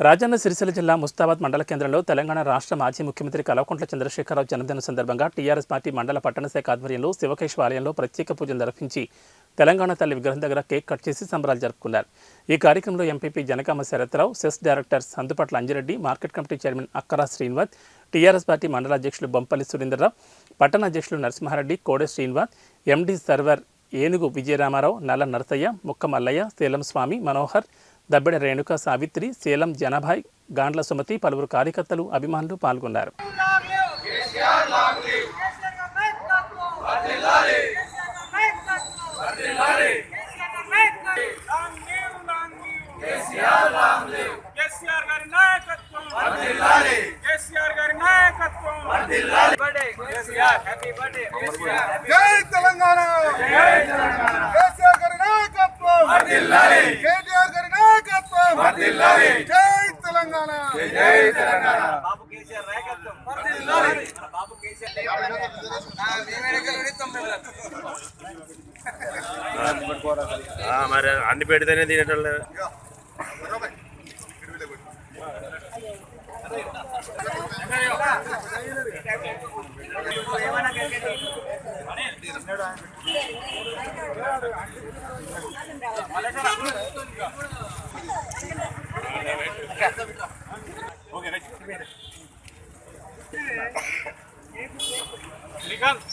రాజన్న సిరిసిల్ల జిల్లా ముస్తాబాద్ మండల కేంద్రంలో తెలంగాణ రాష్ట్ర మాజీ ముఖ్యమంత్రి కల్వకుంట్ల చంద్రశేఖరరావు జన్మదిన సందర్భంగా టీఆర్ఎస్ పార్టీ మండల పట్టణ శాఖ ఆధ్వర్యంలో శివకేశ్వ ఆలయంలో ప్రత్యేక పూజలు నిర్వహించి తెలంగాణ తల్లి విగ్రహం దగ్గర కేక్ కట్ చేసి సంబరాలు జరుపుకున్నారు. ఈ కార్యక్రమంలో MPP Janakama Sharathrao CESS director Sandupatla Anjireddy market committee chairman Akkara Srinivas TRS party మండల అధ్యక్షులు బొంపల్లి సురేందర్రావు పట్టణ అధ్యక్షులు నరసింహారెడ్డి కోడే శ్రీనివాస్ ఎండీ సర్వర్ ఏనుగు విజయరామారావు నల్ల నరసయ్య ముక్క మల్లయ్య సేలం స్వామి మనోహర్ దబ్బెడ రేణుక సావిత్రి సేలం జనభాయ్ గాండ్ల సుమతి పలువురు కార్యకర్తలు అభిమానులు పాల్గొన్నారు కేసీఆర్ గారి నాయకత్వం కేసీఆర్ గారి నాయకత్వం జై తెలంగాణ కేసీఆర్ గారి నాయకత్వం కేటీఆర్ గారి నాయకత్వం జై తెలంగాణ బాబు కేసీఆర్ నాయకత్వం బాబు కేసీఆర్ ఆ, మరి అన్ని పెడితేనే తినేటోళ్ళు శ్రీకాంత్.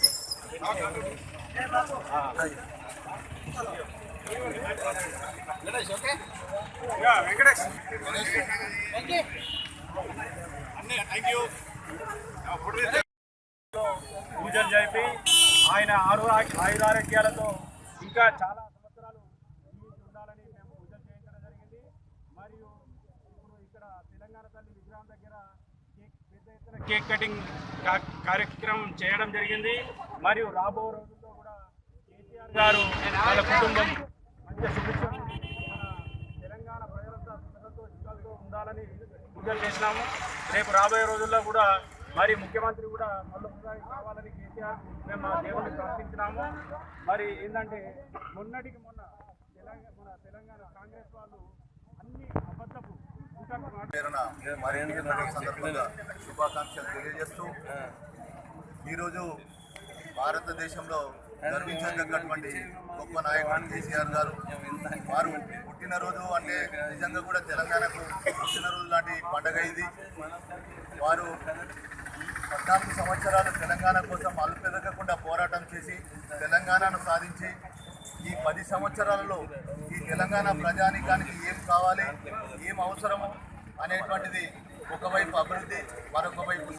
యా, వెంకటేష్. పూజలు జరిపి ఆయన ఆరు ఆయురారోగ్యాలతో ఇంకా చాలా సంవత్సరాలు జీవించి ఉండాలని మేము పూజలు చేయించడం జరిగింది మరియు ఇప్పుడు ఇక్కడ తెలంగాణ తల్లి విగ్రహం దగ్గర కేక్ పెద్ద ఎత్తున కేక్ కటింగ్ కార్యక్రమం చేయడం జరిగింది. మరియు రాబో రోజుల్లో కూడా కేసీఆర్ గారు వాళ్ళ కుటుంబం మంచి సుభిక్షం తెలంగాణ ప్రజలంతా సుఖంతో ఉండాలని పూజలు చేసినాము. రేపు రాబోయే రోజుల్లో కూడా మరి ముఖ్యమంత్రి కూడా మళ్ళొకసారి కావాలని కేసీఆర్ మేము మా దేవుడిని ప్రార్థించినాము. మరి ఏంటంటే మొన్నటికి మొన్న తెలంగాణ మన తెలంగాణ కాంగ్రెస్ వాళ్ళు అన్ని పేరున సందర్భంగా శుభాకాంక్షలు తెలియజేస్తూ ఈరోజు భారతదేశంలో గర్వించదగ్గటువంటి గొప్ప నాయకుడు కేసీఆర్ గారు. వారు పుట్టినరోజు అంటే నిజంగా కూడా తెలంగాణకు పుట్టినరోజు లాంటి పండగ ఇది. వారు పద్నాలుగు సంవత్సరాలు తెలంగాణ కోసం అల్పెదగకుండా పోరాటం చేసి తెలంగాణను సాధించి ఈ పది సంవత్సరాలలో ఈ తెలంగాణ ప్రజానీకానికి ఏం కావాలి ఏం అవసరము అనేటువంటిది ఒకవైపు అభివృద్ధి మరొక వైపు